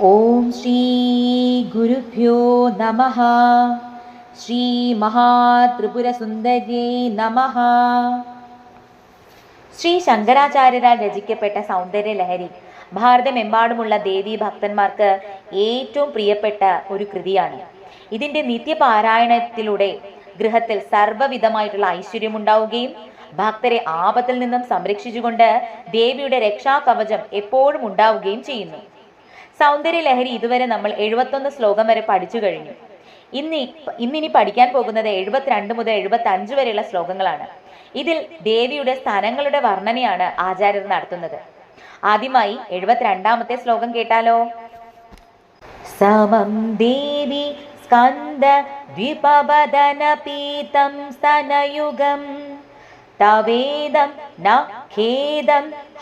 ഓം ശ്രീ ഗുരുഭ്യോ നമ. ശ്രീ മഹാത്രിപുരസുന്ദര്യേ നമ. ശ്രീ ശങ്കരാചാര്യരാൽ രചിക്കപ്പെട്ട സൗന്ദര്യലഹരി ഭാരതമെമ്പാടുമുള്ള ദേവീ ഭക്തന്മാർക്ക് ഏറ്റവും പ്രിയപ്പെട്ട ഒരു കൃതിയാണ്. ഇതിന്റെ നിത്യപാരായണത്തിലൂടെ ഗൃഹത്തിൽ സർവവിധമായിട്ടുള്ള ഐശ്വര്യമുണ്ടാവുകയും ഭക്തരെ ആപത്തിൽ നിന്നും സംരക്ഷിച്ചുകൊണ്ട് ദേവിയുടെ രക്ഷാകവചം എപ്പോഴും ഉണ്ടാവുകയും ചെയ്യുന്നു. സൗന്ദര്യ ലഹരി ഇതുവരെ നമ്മൾ എഴുപത്തൊന്ന് ശ്ലോകം വരെ പഠിച്ചു കഴിഞ്ഞു. ഇന്ന് ഇന്നിനി പഠിക്കാൻ പോകുന്നത് എഴുപത്തിരണ്ട് മുതൽ എഴുപത്തി അഞ്ച് വരെയുള്ള ശ്ലോകങ്ങളാണ്. ഇതിൽ ദേവിയുടെ സ്ഥാനങ്ങളുടെ വർണനയാണ് ആചാര്യർ നടത്തുന്നത്. ആദ്യമായി എഴുപത്തിരണ്ടാമത്തെ ശ്ലോകം കേട്ടാലോ? സമം ദേവി സ്കന്ദ ദ്വിപവദന പീതം സ്തനയുഗം തവേദം ന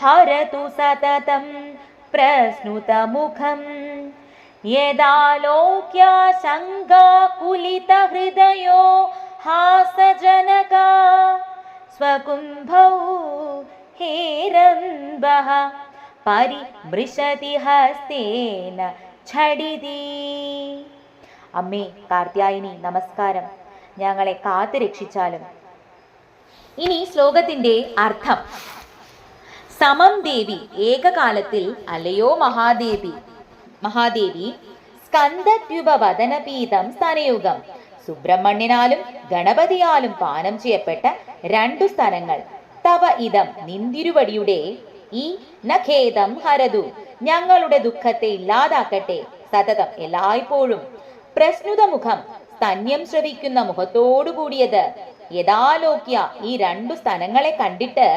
ഹരതു സതതം. പ്രസ്നുതമുഖം यदालोक्या ശങ്കാകുലിതഹൃദയോ ഹാസജനക. स्वकुम्भौ हेरम्बः പരിമൃശതി ഹസ്തേന ഛടിതി. അമ്മേ കാർത്യായനി നമസ്കാരം. ഞങ്ങളെ കാത്തു രക്ഷിച്ചാലും ഇനി ശ്ലോകത്തിന്റെ അർത്ഥം. സമം ദേവി ഏകകാലത്തിൽ അലയോ മഹാദേവി? മഹാദേവി സ്കന്ദദ്യുപവദനപീതം സ്തനയുഗം. സുബ്രഹ്മണ്യനാലും ഗണപതിയാലും പാനം ചെയ്യപ്പെട്ട രണ്ടു സ്ഥലങ്ങൾ. തവ ഇതം നിന്തിരുവടിയുടെ ഈ നഖേദം ഹരതു. ഞങ്ങളുടെ ദുഃഖത്തെ ഇല്ലാതാക്കട്ടെ സതതം എല്ലായ്പ്പോഴും. പ്രസ്നുത മുഖം സ്തന്യം ശ്രവിക്കുന്ന മുഖത്തോടു കൂടിയത് യഥാലോക്യ ഈ രണ്ടു സ്ഥലങ്ങളെ കണ്ടിട്ട്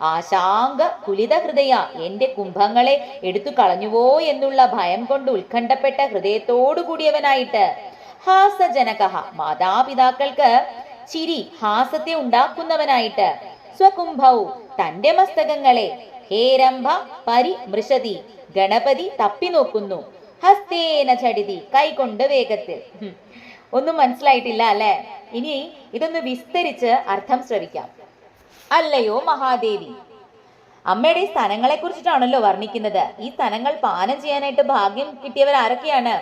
ആശാങ്ക കുലിത ഹൃദയ എന്റെ കുംഭങ്ങളെ എടുത്തു കളഞ്ഞുവോ എന്നുള്ള ഭയം കൊണ്ട് ഉത്കണ്ഠപ്പെട്ട ഹൃദയത്തോടു കൂടിയവനായിട്ട് ഹാസജനക മാതാപിതാക്കൾക്ക് ചിരി ഹാസത്തെ ഉണ്ടാക്കുന്നവനായിട്ട് സ്വകുംഭൗ തന്റെ മസ്തകങ്ങളെ ഹേരംഭ പരിമൃശതി ഗണപതി തപ്പി നോക്കുന്നു. ഹസ്തേന ചടിതി കൈകൊണ്ട് വേഗത്തിൽ. ഒന്നും മനസ്സിലായിട്ടില്ല അല്ലെ? ഇനി ഇതൊന്ന് വിസ്തരിച്ച് അർത്ഥം ശ്രവിക്കാം. അല്ലയോ മഹാദേവി? അമ്മയുടെ ഈ സ്ഥലങ്ങളെ കുറിച്ചിട്ടാണല്ലോ വർണിക്കുന്നത്. ഈ സ്ഥലങ്ങൾ പാനം ചെയ്യാനായിട്ട് ഭാഗ്യം കിട്ടിയവർ ആരൊക്കെയാണ്?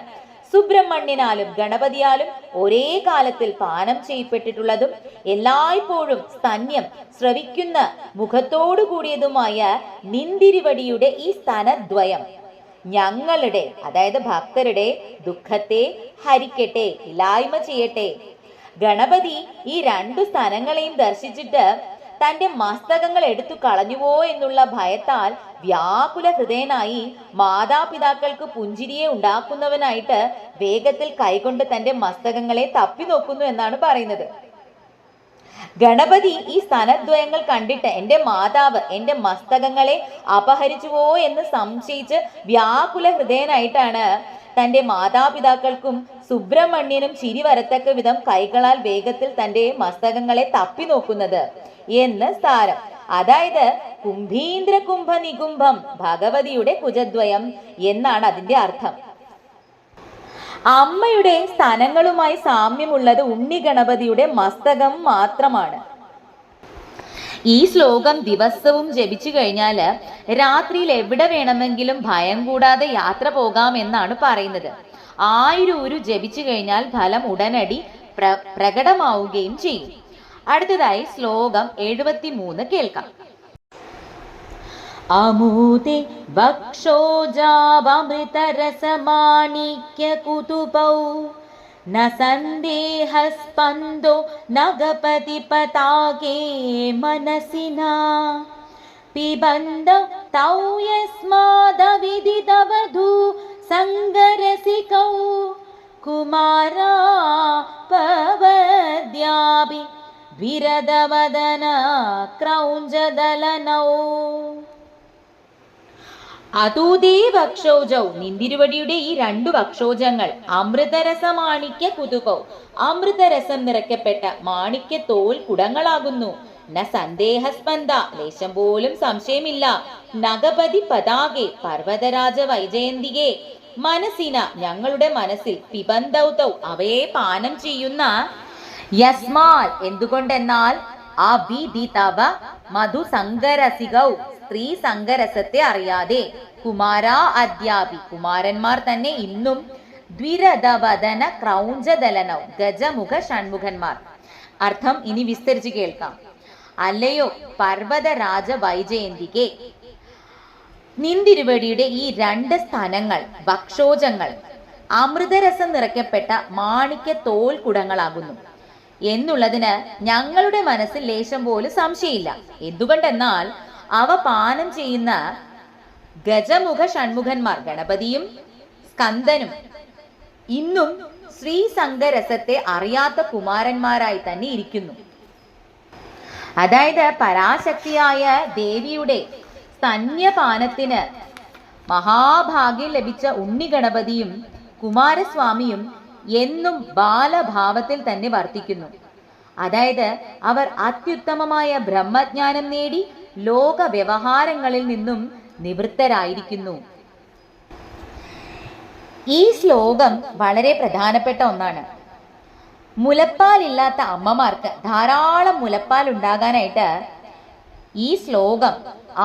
സുബ്രഹ്മണ്യനാലും ഗണപതിയാലും ഒരേ കാലത്തിൽ പാനം ചെയ്യപ്പെട്ടിട്ടുള്ളതും എല്ലായ്പ്പോഴും സ്തന്യം ശ്രവിക്കുന്ന മുഖത്തോടു കൂടിയതുമായ നിന്തിരിവടിയുടെ ഈ സ്ഥാനദ്വയം. ഞങ്ങളുടെ അതായത് ഭക്തരുടെ ദുഃഖത്തെ ഹരിക്കട്ടെ ഇല്ലായ്മ ചെയ്യട്ടെ. ഗണപതി ഈ രണ്ടു സ്ഥലങ്ങളെയും ദർശിച്ചിട്ട് തന്റെ മസ്തകങ്ങൾ എടുത്തു കളഞ്ഞുവോ എന്നുള്ള ഭയത്താൽ വ്യാകുല ഹൃദയനായി മാതാപിതാക്കൾക്ക് പുഞ്ചിരിയെ ഉണ്ടാക്കുന്നവനായിട്ട് വേഗത്തിൽ കൈകൊണ്ട് തന്റെ മസ്തകങ്ങളെ തപ്പി നോക്കുന്നു എന്നാണ് പറയുന്നത്. ഗണപതി ഈ സ്ഥാനദ്വയങ്ങൾ കണ്ടിട്ട് എന്റെ മാതാവ് എന്റെ മസ്തകങ്ങളെ അപഹരിച്ചുവോ എന്ന് സംശയിച്ച് വ്യാകുല ഹൃദയനായിട്ടാണ് തന്റെ മാതാപിതാക്കൾക്കും സുബ്രഹ്മണ്യനും ചിരി വരത്തക്ക വിധം കൈകളാൽ വേഗത്തിൽ തന്റെ മസ്തകങ്ങളെ തപ്പി നോക്കുന്നത്. എന്ന് സാരം. അതായത് കുംഭീന്ദ്ര കുംഭ നികുംഭം ഭഗവതിയുടെ കുജദ്വയം എന്നാണ് അതിന്റെ അർത്ഥം. അമ്മയുടെ സ്ഥാനങ്ങളുമായി സാമ്യമുള്ളത് ഉണ്ണി ഗണപതിയുടെ മസ്തകം മാത്രമാണ്. ഈ ശ്ലോകം ദിവസവും ജപിച്ചു കഴിഞ്ഞാൽ രാത്രിയിൽ എവിടെ വേണമെങ്കിലും ഭയം കൂടാതെ യാത്ര പോകാം എന്നാണ് പറയുന്നത്. ആയിരൂരു ജപിച്ചു കഴിഞ്ഞാൽ ഫലം ഉടനടി പ്ര പ്രകടമാവുകയും ചെയ്യും. അടുത്തതായി ശ്ലോകം എഴുപത്തി മൂന്ന് കേൾക്കാം അമൂതെ വക്ഷോജാവമൃതരസമാണിക്യകുതുപൗ न सन्देहस्पन्दो नगपतिपताके मनसिना पिबन्द तौ यस्मादविदितवधू सङ्गरसिकौ कुमारा पवद्यापि विरदवदन क्रौञ्जदलनौ അതൂതേ വക്ഷോജൗ നിന്തിരുവടിയുടെ ഈ രണ്ടു വക്ഷോജങ്ങൾ അമൃതരസ മാണിക്യ കുതുകൗ അമൃതരസം നിറയ്ക്കപ്പെട്ട മാണിക്യ തോൽ കുടങ്ങളാകുന്നു ന സന്ദേഹസ്പന്ദ ലേശം പോലും സംശയമില്ല നഗപതി പതാകെ പർവ്വതരാജ വൈജയന്തികെ മനസ്സിന ഞങ്ങളുടെ മനസ്സിൽ പിബന്ധൗതൗ അവയെ പാനം ചെയ്യുന്ന യസ്മാൽ എന്തുകൊണ്ടെന്നാൽ ആ വി ദീതാവ മധു സംഗരസികൗ സ്ത്രീ സംഗരസത്തെ അറിയാതെ കുമാര അദ്യാപി കുമാരന്മാർ തന്നെ ഇന്നും ദ്വിരഥവദന ക്രൗഞ്ചദലനൗ ഗജമുഖ ഷൺമുഖന്മാർ. അർത്ഥം ഇനി വിസ്തരിച്ച് കേൾക്കാം. അല്ലയോ പർവതരാജ വൈജയന്തികെ നിന്തിരുവടിയുടെ ഈ രണ്ട് സ്ഥാനങ്ങൾ ഭക്ഷോജങ്ങൾ അമൃതരസം നിറയ്ക്കപ്പെട്ട മാണിക്യ തോൽ കുടങ്ങളാകുന്നു എന്നുള്ളതിന് ഞങ്ങളുടെ മനസ്സിൽ ലേശം പോലും സംശയമില്ല. എന്തുകൊണ്ടെന്നാൽ അവ പാനം ചെയ്യുന്ന ഗജമുഖ ഷൺമുഖന്മാർ ഗണപതിയും സ്കന്ദനും ഇന്നും ശ്രീസംഗരസത്തെ അറിയാത്ത കുമാരന്മാരായി തന്നെ ഇരിക്കുന്നു. അതായത് പരാശക്തിയായ ദേവിയുടെ സ്തന്യപാനത്തിന് മഹാഭാഗ്യം ലഭിച്ച ഉണ്ണി ഗണപതിയും കുമാരസ്വാമിയും എന്നും ബാലഭാവത്തിൽ തന്നെ വർത്തിക്കുന്നു. അതായത് അവർ അത്യുത്തമമായ ബ്രഹ്മജ്ഞാനം നേടി ലോക വ്യവഹാരങ്ങളിൽ നിന്നും നിവൃത്തരായിരിക്കുന്നു. ഈ ശ്ലോകം വളരെ പ്രധാനപ്പെട്ട ഒന്നാണ്. മുലപ്പാലില്ലാത്ത അമ്മമാർക്ക് ധാരാളം മുലപ്പാൽ ഉണ്ടാകാനായിട്ട് ഈ ശ്ലോകം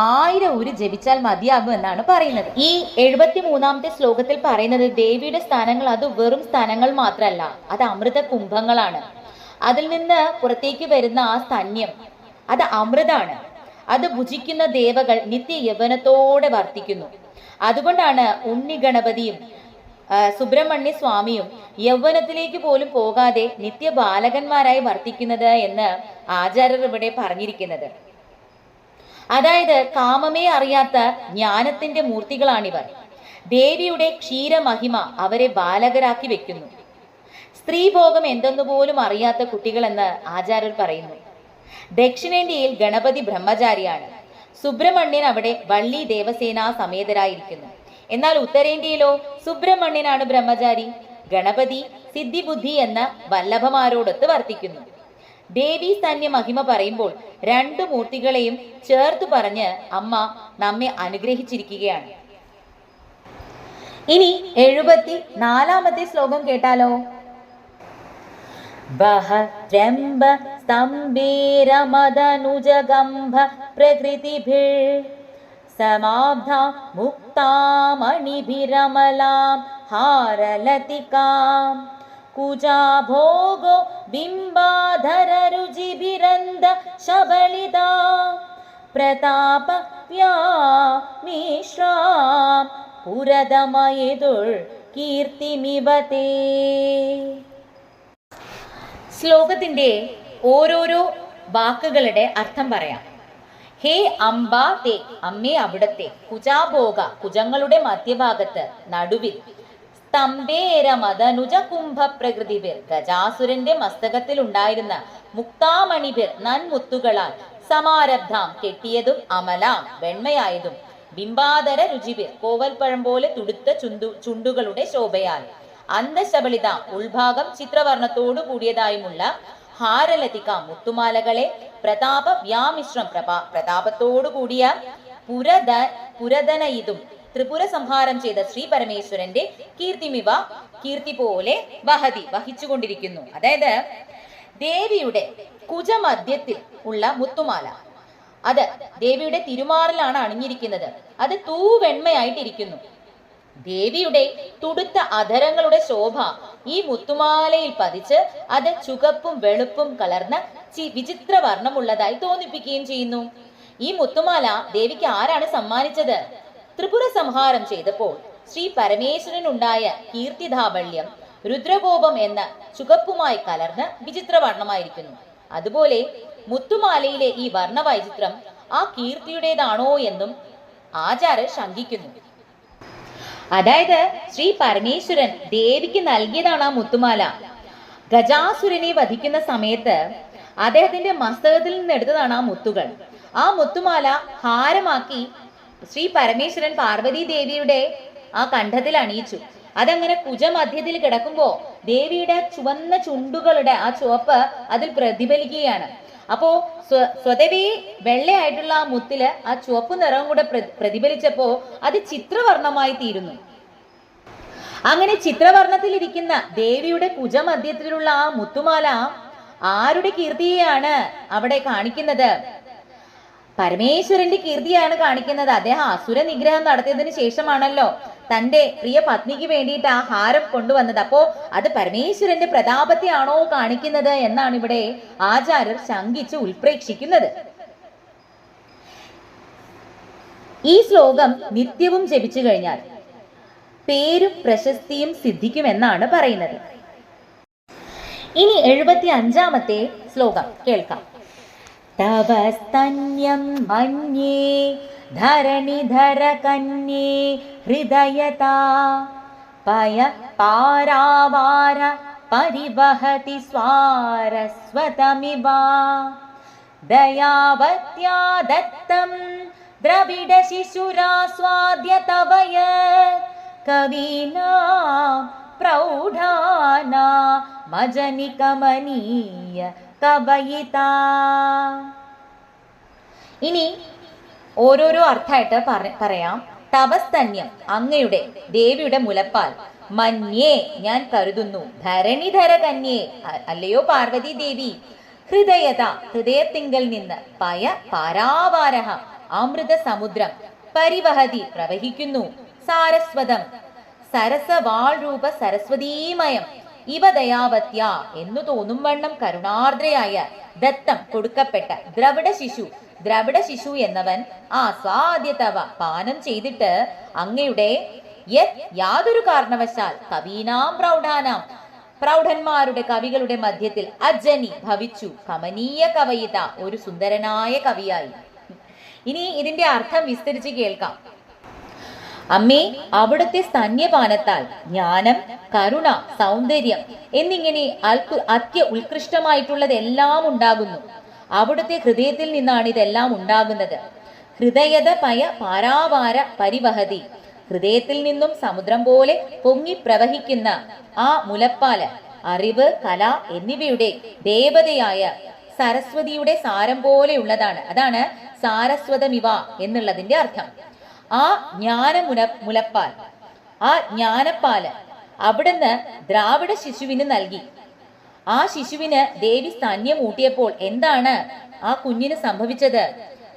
ആയിരം ഊര് ജപിച്ചാൽ മതിയാകും എന്നാണ് പറയുന്നത്. ഈ എഴുപത്തി മൂന്നാമത്തെ ശ്ലോകത്തിൽ പറയുന്നത് ദേവിയുടെ സ്ഥാനങ്ങൾ അത് വെറും സ്ഥാനങ്ങൾ മാത്രമല്ല അത് അമൃത കുംഭങ്ങളാണ്. അതിൽ നിന്ന് പുറത്തേക്ക് വരുന്ന ആ സ്തന്യം അത് അമൃതാണ്. അത് ഭുജിക്കുന്ന ദേവകൾ നിത്യ യവനത്തോടെ വർത്തിക്കുന്നു. അതുകൊണ്ടാണ് ഉണ്ണി ഗണപതിയും സുബ്രഹ്മണ്യ സ്വാമിയും യൗവനത്തിലേക്ക് പോലും പോകാതെ നിത്യ ബാലകന്മാരായി വർത്തിക്കുന്നത് എന്ന് ആചാര്യർ ഇവിടെ പറഞ്ഞിരിക്കുന്നത്. അതായത് കാമമേ അറിയാത്ത ജ്ഞാനത്തിന്റെ മൂർത്തികളാണിവർ. ദേവിയുടെ ക്ഷീരമഹിമ അവരെ ബാലകരാക്കി വെക്കുന്നു. സ്ത്രീഭോഗം എന്തെന്ന് പോലും അറിയാത്ത കുട്ടികളെന്ന് ആചാര്യർ പറയുന്നു. ദക്ഷിണേന്ത്യയിൽ ഗണപതി ബ്രഹ്മചാരിയാണ്. സുബ്രഹ്മണ്യൻ അവിടെ വള്ളി ദേവസേനാ സമേതരായിരിക്കുന്നു. എന്നാൽ ഉത്തരേന്ത്യയിലോ സുബ്രഹ്മണ്യനാണ് ബ്രഹ്മചാരി? ഗണപതി സിദ്ധിബുദ്ധി എന്ന വല്ലഭമാരോടൊത്ത് വർത്തിക്കുന്നു. ദേവി തന്നെ മഹിമ പറയുമ്പോൾ രണ്ടു മൂർത്തികളെയും ചേർത്ത് പറഞ്ഞ് അമ്മ നമ്മെ അനുഗ്രഹിച്ചിരിക്കുകയാണ്. ഇനി എഴുപത്തി നാലാമത്തെ ശ്ലോകം കേട്ടാലോ? പ്രകൃതിഭിർ സമാബ്ധ ഹാരലതികാം. കുജാഭോഗോ ബിംബാധരരുചിഭിരന്ദ ശബളിതാ പ്രതാപ വ്യാമിശ്രാം. പുരതമയതുൾ കീർത്തിമിവതേ. ശ്ലോകത്തിന്റെ ഓരോരോ വാക്കുകളുടെ അർത്ഥം പറയാം. ഹേ അംബാ തേ അമ്മേ അവിടത്തെ കുജാഭോഗ കുജങ്ങളുടെ മധ്യഭാഗത്ത് നടുവിൽ സ്തംഭേരമതനുജ കുംഭ പ്രകൃതിബിർ ഗജാസുരന്റെ മസ്തകത്തിൽ ഉണ്ടായിരുന്ന മുക്താമണി പേർ നൻമുത്തുകളാൽ സമാരബ്ധാം കെട്ടിയതും അമലാം വെണ്മയായതും ബിംബാതര രുചിപേർ കോവൽപ്പഴം പോലെ തുടുത്ത ചുണ്ടു ചുണ്ടുകളുടെ ശോഭയാൽ അന്തശബളിത ഉൾഭാഗം ചിത്രവർണത്തോടു കൂടിയതായുമുള്ള ഹാരലതിക മുത്തുമാലകളെ പ്രതാപ വ്യാമിശ്രം പ്രഭാ പ്രതാപത്തോടു കൂടിയ പുരത പുരതനയിതും ത്രിപുര സംഹാരം ചെയ്ത ശ്രീ പരമേശ്വരന്റെ കീർത്തിമിവ കീർത്തി പോലെ വഹതി വഹിച്ചുകൊണ്ടിരിക്കുന്നു. അതായത് ദേവിയുടെ കുജമധ്യത്തിൽ ഉള്ള മുത്തുമാല. അത് ദേവിയുടെ തിരുമാറിലാണ് അണിഞ്ഞിരിക്കുന്നത്. അത് തൂവെണ്മയായിട്ടിരിക്കുന്നു ദേവിയുടെ തുടുത്ത അധരങ്ങളുടെ ശോഭ ഈ മുത്തുമാലയിൽ പതിച്ച് അത് ചുകപ്പും വെളുപ്പും കലർന്ന വിചിത്ര വർണമുള്ളതായി തോന്നിപ്പിക്കുകയും ചെയ്യുന്നു. ഈ മുത്തുമാല ദേവിക്ക് ആരാണ് സമ്മാനിച്ചത്? ത്രിപുര സംഹാരം ചെയ്തപ്പോൾ ശ്രീ പരമേശ്വരനുണ്ടായ കീർത്തിധാബല്യം രുദ്രകോപം എന്ന ചുകപ്പുമായി കലർന്ന് വിചിത്ര വർണമായിരിക്കുന്നു അതുപോലെ മുത്തുമാലയിലെ ഈ വർണവൈചിത്രം ആ കീർത്തിയുടേതാണോ എന്നും ആചാര്യർ ശങ്കിക്കുന്നു. അതായത് ശ്രീ പരമേശ്വരൻ ദേവിക്ക് നൽകിയതാണ് ആ മുത്തുമാല. ഗജാസുരനെ വധിക്കുന്ന സമയത്ത് അദ്ദേഹത്തിന്റെ മസ്തകത്തിൽ നിന്ന് എടുത്തതാണ് ആ മുത്തുകൾ. ആ മുത്തുമാല ഹാരമാക്കി ശ്രീ പരമേശ്വരൻ പാർവതി ദേവിയുടെ ആ കണ്ഠത്തിൽ അണിയിച്ചു. അതങ്ങനെ കുജമധ്യത്തിൽ കിടക്കുമ്പോ ദേവിയുടെ ചുവന്ന ചുണ്ടുകളുടെ ആ ചുവപ്പ് അതിൽ പ്രതിഫലിക്കുകയാണ്. അപ്പോ സ്വ സ്വതവേ വെള്ളയായിട്ടുള്ള ആ മുത്തിൽ ആ ചുവപ്പ് നിറവും കൂടെ പ്ര- പ്രതിഫലിച്ചപ്പോ അത് ചിത്രവർണമായി തീരുന്നു. അങ്ങനെ ചിത്രവർണത്തിലിരിക്കുന്ന ദേവിയുടെ കുജമധ്യത്തിലുള്ള ആ മുത്തുമാല ആരുടെ കീർത്തിയെയാണ് അവിടെ കാണിക്കുന്നത്? പരമേശ്വരന്റെ കീർത്തിയാണ് കാണിക്കുന്നത്. അദ്ദേഹം അസുര നിഗ്രഹം നടത്തിയതിന് ശേഷമാണല്ലോ തന്റെ പ്രിയ പത്നിക്ക് വേണ്ടിയിട്ട് ആ ഹാരം കൊണ്ടുവന്നത്. അപ്പോ അത് പരമേശ്വരന്റെ പ്രതാപത്തെയാണോ കാണിക്കുന്നത് എന്നാണ് ഇവിടെ ആചാര്യർ ശങ്കിച്ച് ഉൽപ്രേക്ഷിക്കുന്നത് ഈ ശ്ലോകം നിത്യവും ജപിച്ചു കഴിഞ്ഞാൽ പേരും പ്രശസ്തിയും സിദ്ധിക്കുമെന്നാണ് പറയുന്നത്. ഇനി എഴുപത്തി അഞ്ചാമത്തെ ശ്ലോകം കേൾക്കാം. तव स्तन्यं मन्ये धरणिधरकन्ये हृदयता पय पारावार परिवहति स्वारस्वतमिवा। दयावत्या दत्तं द्रविडशिशुरा स्वाद्यतवय कवीना प्रौढाना मजनिकमनीय കവയിത ഇനി ഓരോരോ അർത്ഥമായിട്ട് പറ- പറയാം. തപസ്തന്യം അങ്ങയുടെ ദേവിയുടെ മുലപ്പാൽ. മന്യേ ഞാൻ കരുതുന്നു. ധരണിധര കന്യേ അല്ലയോ പാർവതി ദേവി? ഹൃദയത ഹൃദയത്തിങ്കൽ നിന്ന് പയ പാരാവാരഹ അമൃത സമുദ്രം പരിവഹതി പ്രവഹിക്കുന്നു. സാരസ്വതം സരസവാൾ രൂപ സരസ്വതീമയം ഇവ ദയാവത്യ എന്നു തോന്നും വണ്ണം കരുണാർദ്രയായ ദത്തം കൊടുക്കപ്പെട്ട ദ്രവിഡ ശിശു ദ്രവിഡ ശിശു എന്നവൻ ആ സ്വാദ്യതവ പാനം ചെയ്തിട്ട് അങ്ങയുടെ യത് യാതൊരു കാരണവശാൽ കവീനാം പ്രൗഢാനാം. പ്രൗഢന്മാരുടെ കവികളുടെ മധ്യത്തിൽ അജനി ഭവിച്ചു. കമനീയ കവയിത ഒരു സുന്ദരനായ കവിയായി. ഇനി ഇതിന്റെ അർത്ഥം വിസ്തരിച്ച് കേൾക്കാം. അമ്മേ അവിടുത്തെ സ്തന്യപാനത്താൽ ജ്ഞാനം കരുണ സൗന്ദര്യം എന്നിങ്ങനെ അൽപ അത്യ ഉത്കൃഷ്ടമായിട്ടുള്ളതെല്ലാം ഉണ്ടാകുന്നു. അവിടുത്തെ ഹൃദയത്തിൽ നിന്നാണ് ഇതെല്ലാം ഉണ്ടാകുന്നത്. ഹൃദയത പയ പാരാവാര പരിവഹതി. ഹൃദയത്തിൽ നിന്നും സമുദ്രം പോലെ പൊങ്ങി പ്രവഹിക്കുന്ന ആ മുലപ്പാൽ അറിവ് കല എന്നിവയുടെ ദേവതയായ സരസ്വതിയുടെ സാരം പോലെയുള്ളതാണ്. അതാണ് സാരസ്വതമിവ എന്നുള്ളതിന്റെ അർത്ഥം. ആ ജ്ഞാന മുല മുലപ്പാൽ. ആ ജ്ഞാനപ്പാൽ അവിടുന്ന് ദ്രാവിഡ ശിശുവിന് നൽകി. ആ ശിശുവിന് ദേവി സ്ഥാന്യം ഊട്ടിയപ്പോൾ എന്താണ് ആ കുഞ്ഞിന് സംഭവിച്ചത്?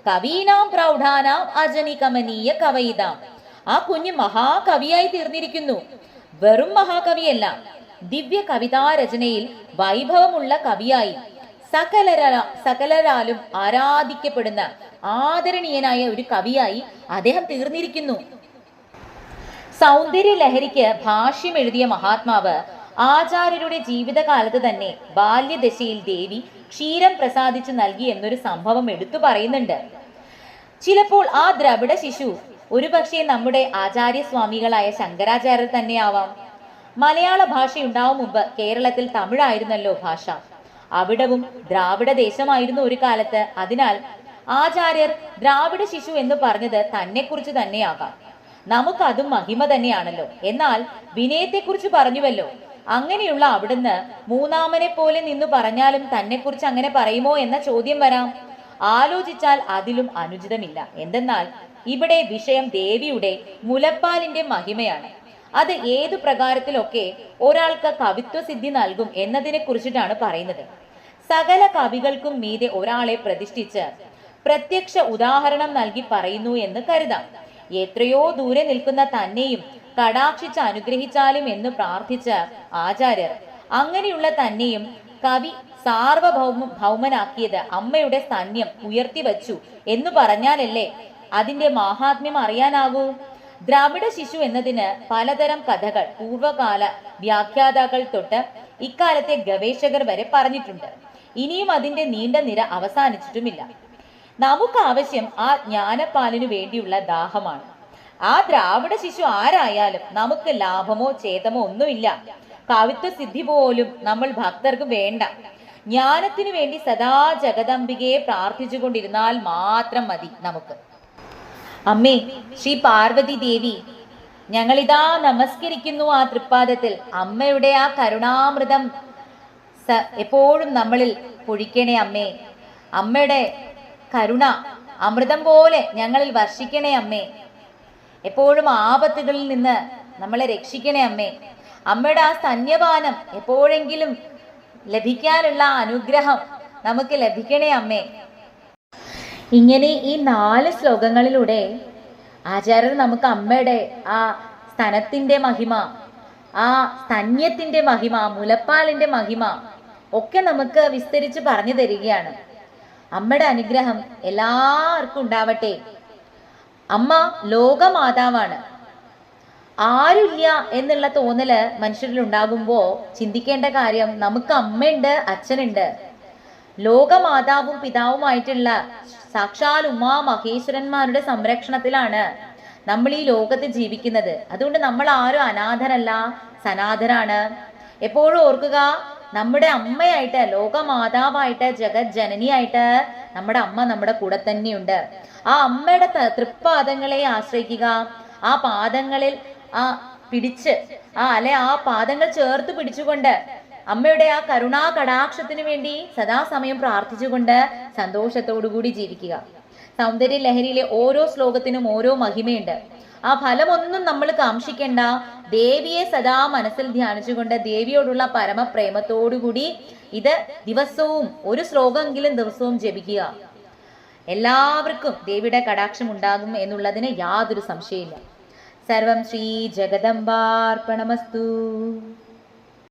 കവീനാം പ്രൗഢാനാം അജനി കമനീയ കവയിതാം. ആ കുഞ്ഞ് മഹാകവിയായി തീർന്നിരിക്കുന്നു. വെറും മഹാകവിയല്ല ദിവ്യ കവിതാ രചനയിൽ വൈഭവമുള്ള കവിയായി. സകലര സകലരാലും ആരാധിക്കപ്പെടുന്ന ആദരണീയനായ ഒരു കവിയായി അദ്ദേഹം തീർന്നിരിക്കുന്നു. സൗന്ദര്യ ലഹരിക്ക് ഭാഷ്യം എഴുതിയ മഹാത്മാവ് ആചാര്യരുടെ ജീവിതകാലത്ത് തന്നെ ബാല്യദശയിൽ ദേവി ക്ഷീരം പ്രസാദിച്ചു നൽകി എന്നൊരു സംഭവം എടുത്തു പറയുന്നുണ്ട്. ചിലപ്പോൾ ആ ദ്രവിഡ ശിശു ഒരുപക്ഷെ നമ്മുടെ ആചാര്യസ്വാമികളായ ശങ്കരാചാര്യർ തന്നെയാവാം. മലയാള ഭാഷയുണ്ടാവും മുമ്പ് കേരളത്തിൽ തമിഴായിരുന്നല്ലോ ഭാഷ. അവിടവും ദ്രാവിഡ ദേശമായിരുന്നു ഒരു കാലത്ത്. അതിനാൽ ആചാര്യർ ദ്രാവിഡ ശിശു എന്ന് പറഞ്ഞത് തന്നെക്കുറിച്ച് തന്നെയാകാം. നമുക്കതും മഹിമ തന്നെയാണല്ലോ. എന്നാൽ വിനയത്തെ കുറിച്ച് പറഞ്ഞുവല്ലോ. അങ്ങനെയുള്ള അവിടുന്ന് മൂന്നാമനെ പോലെ നിന്ന് പറഞ്ഞാലും തന്നെ കുറിച്ച് അങ്ങനെ പറയുമോ എന്ന ചോദ്യം വരാം. ആലോചിച്ചാൽ അതിലും അനുചിതമില്ല. എന്തെന്നാൽ ഇവിടെ വിഷയം ദേവിയുടെ മുലപ്പാലിന്റെ മഹിമയാണ്. അത് ഏതു പ്രകാരത്തിലൊക്കെ ഒരാൾക്ക് കവിത്വസിദ്ധി നൽകും എന്നതിനെ കുറിച്ചിട്ടാണ് പറയുന്നത്. സകല കവികൾക്കും മീതെ ഒരാളെ പ്രതിഷ്ഠിച്ച് പ്രത്യക്ഷ ഉദാഹരണം നൽകി പറയുന്നു എന്ന് കരുതാം. എത്രയോ ദൂരെ നിൽക്കുന്ന തന്നെയും കടാക്ഷിച്ച് അനുഗ്രഹിച്ചാലും എന്ന് പ്രാർത്ഥിച്ച ആചാര്യർ. അങ്ങനെയുള്ള തന്നെയും കവി സാർവഭൗമ ഭൗമനാക്കിയത് അമ്മയുടെ സ്തന്യം ഉയർത്തിവച്ചു എന്ന് പറഞ്ഞാലല്ലേ അതിന്റെ മഹാത്മ്യം അറിയാനാകൂ? ദ്രാവിഡ ശിശു എന്നതിന് പലതരം കഥകൾ പൂർവകാല വ്യാഖ്യാതാക്കൾ തൊട്ട് ഇക്കാലത്തെ ഗവേഷകർ വരെ പറഞ്ഞിട്ടുണ്ട്. ഇനിയും അതിന്റെ നീണ്ട നിര അവസാനിച്ചിട്ടുമില്ല. നമുക്ക് ആവശ്യം ആ ജ്ഞാനപ്പാലിനു വേണ്ടിയുള്ള ദാഹമാണ്. ആ ദ്രാവിഡ ശിശു ആരായാലും നമുക്ക് ലാഭമോ ചേതമോ ഒന്നുമില്ല. കവിത്വ സിദ്ധി പോലും നമ്മൾ ഭക്തർക്ക് വേണ്ട. ജ്ഞാനത്തിനു വേണ്ടി സദാ ജഗദംബികയെ പ്രാർത്ഥിച്ചുകൊണ്ടിരുന്നാൽ മാത്രം മതി നമുക്ക്. അമ്മേ ശ്രീ പാർവതി ദേവി ഞങ്ങളിതാ നമസ്കരിക്കുന്നു ആ തൃപ്പാദത്തിൽ. അമ്മയുടെ ആ കരുണാമൃതം സ എപ്പോഴും നമ്മളിൽ പൊഴിക്കണേ അമ്മേ. അമ്മയുടെ കരുണ അമൃതം പോലെ ഞങ്ങളിൽ വർഷിക്കണേ അമ്മേ. എപ്പോഴും ആപത്തുകളിൽ നിന്ന് നമ്മളെ രക്ഷിക്കണേ അമ്മേ. അമ്മയുടെ ആ സ്തന്യപാനം എപ്പോഴെങ്കിലും ലഭിക്കാനുള്ള അനുഗ്രഹം നമുക്ക് ലഭിക്കണേ അമ്മേ. ഇങ്ങനെ ഈ നാല് ശ്ലോകങ്ങളിലൂടെ ആചാര്യർ നമുക്ക് അമ്മയുടെ ആ സ്ഥനത്തിന്റെ മഹിമ ആ സ്തന്യത്തിന്റെ മഹിമ മുലപ്പാലിന്റെ മഹിമ ഒക്കെ നമുക്ക് വിസ്തരിച്ച് പറഞ്ഞു തരികയാണ്. അമ്മയുടെ അനുഗ്രഹം എല്ലാവർക്കും ഉണ്ടാവട്ടെ. അമ്മ ലോകമാതാവാണ്. ആരുമില്ല എന്നുള്ള തോന്നൽ മനുഷ്യരിൽ ഉണ്ടാകുമ്പോൾ ചിന്തിക്കേണ്ട കാര്യം നമുക്ക് അമ്മയുണ്ട് അച്ഛനുണ്ട്. ലോകമാതാവും പിതാവുമായിട്ടുള്ള സാക്ഷാൽ ഉമാ മഹേശ്വരന്മാരുടെ സംരക്ഷണത്തിലാണ് നമ്മൾ ഈ ലോകത്ത് ജീവിക്കുന്നത്. അതുകൊണ്ട് നമ്മൾ ആരും അനാഥരല്ല സനാഥരാണ് എപ്പോഴും ഓർക്കുക നമ്മുടെ അമ്മയായിട്ട് ലോകമാതാവായിട്ട് ജഗത് ജനനിയായിട്ട് നമ്മുടെ അമ്മ നമ്മുടെ കൂടെ തന്നെയുണ്ട്. ആ അമ്മയുടെ തൃപ്പാദങ്ങളെ ആശ്രയിക്കുക ആ പാദങ്ങളിൽ ആ പിടിച്ച് ആ അല്ലെ ആ പാദങ്ങൾ ചേർത്ത് പിടിച്ചുകൊണ്ട് അമ്മയുടെ ആ കരുണാ കടാക്ഷത്തിനു വേണ്ടി സദാസമയം പ്രാർത്ഥിച്ചുകൊണ്ട് സന്തോഷത്തോടു കൂടി ജീവിക്കുക. സൗന്ദര്യ ലഹരിയിലെ ഓരോ ശ്ലോകത്തിനും ഓരോ മഹിമയുണ്ട്. ആ ഫലമൊന്നും നമ്മൾ കാംക്ഷിക്കേണ്ട. ദേവിയെ സദാ മനസ്സിൽ ധ്യാനിച്ചുകൊണ്ട് ദേവിയോടുള്ള പരമപ്രേമത്തോടുകൂടി ഇത് ദിവസവും ഒരു ശ്ലോകമെങ്കിലും ദിവസവും ജപിക്കുക. എല്ലാവർക്കും ദേവിയുടെ കടാക്ഷം ഉണ്ടാകും എന്നുള്ളതിന് യാതൊരു സംശയമില്ല സർവം ശ്രീ ജഗദംബാർപ്പണമസ്തു.